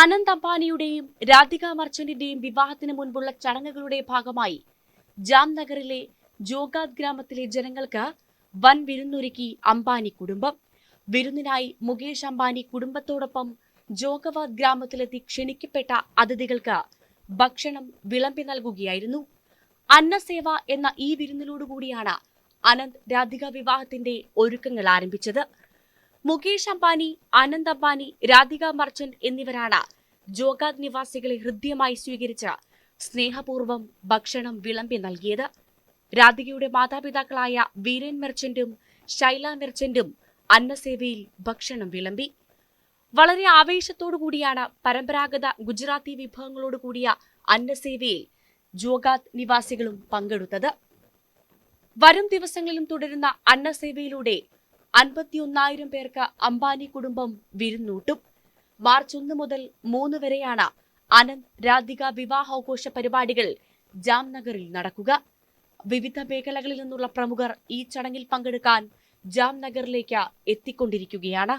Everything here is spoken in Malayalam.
അനന്ത് അംബാനിയുടെയും രാധിക മർച്ചന്റിന്റെയും വിവാഹത്തിന് മുൻപുള്ള ചടങ്ങുകളുടെ ഭാഗമായി ജാംനഗറിലെ ജോഗാദ് ഗ്രാമത്തിലെ ജനങ്ങൾക്ക് വൻ വിരുന്നൊരുക്കി അംബാനി കുടുംബം. വിരുന്നിനായി മുകേഷ് അംബാനി കുടുംബത്തോടൊപ്പം ജോഗവാദ് ഗ്രാമത്തിലെത്തി ക്ഷണിക്കപ്പെട്ട അതിഥികൾക്ക് ഭക്ഷണം വിളമ്പി നൽകുകയായിരുന്നു. അന്നസേവ എന്ന ഈ വിരുന്നിലോടുകൂടിയാണ് അനന്ത് രാധിക വിവാഹത്തിന്റെ ഒരുക്കങ്ങൾ ആരംഭിച്ചത്. മുകേഷ് അംബാനി അനന്ത് അംബാനി രാധിക മർച്ചന്റ് എന്നിവരാണ് ജോഗാദ് നിവാസികളെ ഹൃദ്യമായി സ്വീകരിച്ച് സ്നേഹപൂർവം ഭക്ഷണം വിളമ്പി നൽകിയത്. രാധികയുടെ മാതാപിതാക്കളായ വീരൻ മെർച്ചന്റും ശൈല മെർച്ചന്റും അന്നസേവയിൽ ഭക്ഷണം വിളമ്പി. വളരെ ആവേശത്തോടു കൂടിയാണ് പരമ്പരാഗത ഗുജറാത്തി വിഭവങ്ങളോട് കൂടിയ അന്നസേവയിൽ ജോഗാദ് നിവാസികളും പങ്കെടുത്തത്. വരും ദിവസങ്ങളിലും തുടരുന്ന അന്നസേവയിലൂടെ അൻപത്തിയൊന്നായിരം പേർക്ക് അംബാനി കുടുംബം വിരുന്നൂട്ടും. മാർച്ച് ഒന്ന് മുതൽ മൂന്ന് വരെയാണ് അനന്ത് രാധിക വിവാഹാഘോഷ പരിപാടികൾ ജാംനഗറിൽ നടക്കുക. വിവിധ മേഖലകളിൽ നിന്നുള്ള പ്രമുഖർ ഈ ചടങ്ങിൽ പങ്കെടുക്കാൻ ജാംനഗറിലേക്ക് എത്തിക്കൊണ്ടിരിക്കുകയാണ്.